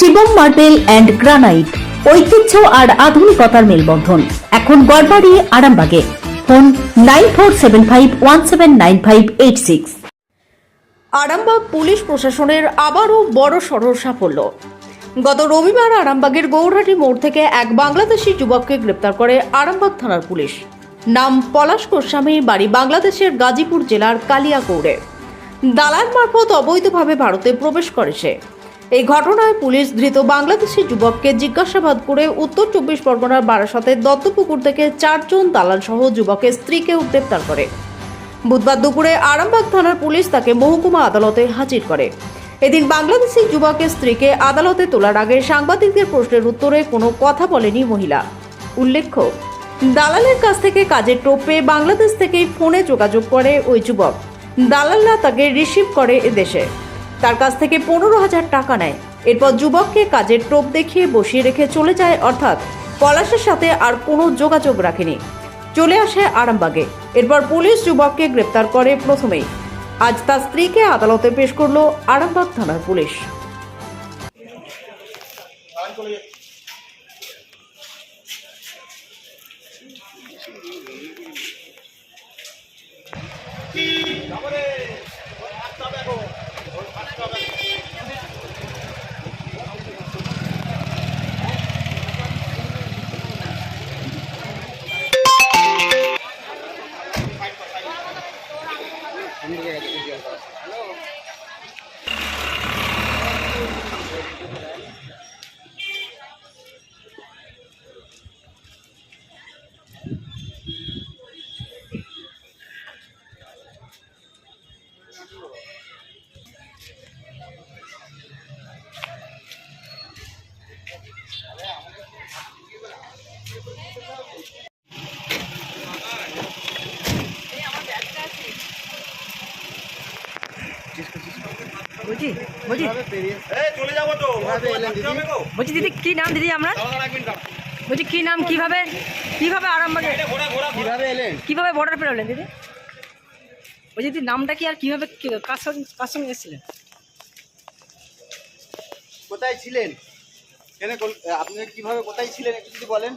Shivam marble and granite, ঐতিহ্য আর আধুনিকতার মেলবন্ধন। এখন গড়বাড়ি, আরামবাগে। Phone nine four seven five one seven nine five eight six. Arambagh police প্রশাসনের আবারও বড় সড় সাফল্য। গত রবিবার আরামবাগের গৌরহাটি মোড় থেকে এক বাংলাদেশি যুবককে গ্রেপ্তার করে আরামবাগ থানার পুলিশ। নাম পলাশ গোস্বামী, বাড়ি বাংলাদেশের গাজীপুর জেলার কালিয়াকৌড়ে। দালাল মারফত অবৈধভাবে ভারতে প্রবেশ করে সে। এই ঘটনায় পুলিশ ধৃত বাংলাদেশি যুবককে জিজ্ঞাসাবাদ করে উত্তর চব্বিশ পরগনার বারাসতের দত্তপুকুর থেকে চারজন দালাল সহ যুবকের স্ত্রীকেও গ্রেপ্তার করে। বুধবার দুপুরে আরামবাগ থানার পুলিশ তাকে মহকুমা আদালতে হাজির করে। এদিন বাংলাদেশি যুবকের স্ত্রীকে আদালতে তোলার আগে সাংবাদিকদের প্রশ্নের উত্তরে কোনো কথা বলেনি মহিলা। উল্লেখ্য, দালালের কাছ থেকে কাজের টোপ বাংলাদেশ থেকেই ফোনে যোগাযোগ করে ওই যুবক। দালালরা তাকে রিসিভ করে এদেশে তার কাছ থেকে পনেরো হাজার টাকা নেয়। এরপর যুবককে কাজের টোপ দেখিয়ে বসিয়ে রেখে চলে যায়, অর্থাৎ পলাশের সাথে আর কোনো যোগাযোগ রাখেনি। চলে আসে আরামবাগে। এরপর পুলিশ যুবককে গ্রেপ্তার করে প্রথমেই। আজ তার স্ত্রীকে আদালতে পেশ করল আরামবাগ থানার পুলিশ। বলছি চলে। বলছি দিদি কি নাম দিদি আমরা। বলছি কি নাম কীভাবে কীভাবে আরামবাগে কীভাবে এলেন? কীভাবে বর্ডার পেরোলেন দিদি? বলছি দিদি নামটা কি আর কীভাবে কার সঙ্গে কার সঙ্গে এসেছিলেন? কোথায় ছিলেন? কেন আপনি কীভাবে কোথায় ছিলেন একটু যদি বলেন।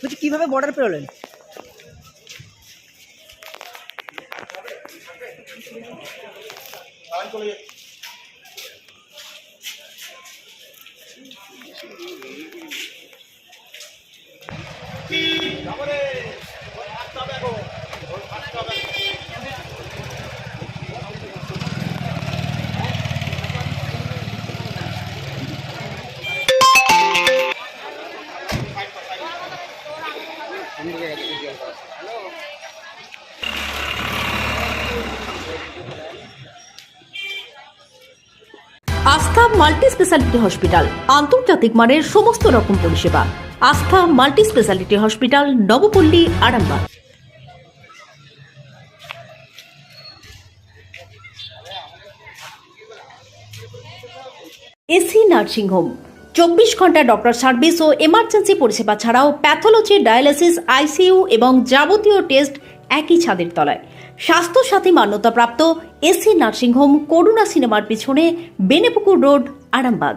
বলছি কীভাবে বর্ডার পেরোলেন? আস্থা মাল্টি স্পেশালিটি হসপিটাল আন্তর্জাতিক মানের সমস্ত রকম পরিষেবা। Astha multi speciality hospital, Nabapally, Arambagh. AC nursing home. চব্বিশ ঘণ্টা ডক্টর সার্ভিস ও এমার্জেন্সি পরিষেবা ছাড়াও প্যাথোলজি, ডায়ালিসিস, আইসিইউ এবং যাবতীয় টেস্ট একই ছাদের তলায়। স্বাস্থ্যসাথী মান্যতাপ্রাপ্ত এসি নার্সিং হোম, করুণা সিনেমার পিছনে, বেনেপুকুর রোড, আরামবাগ।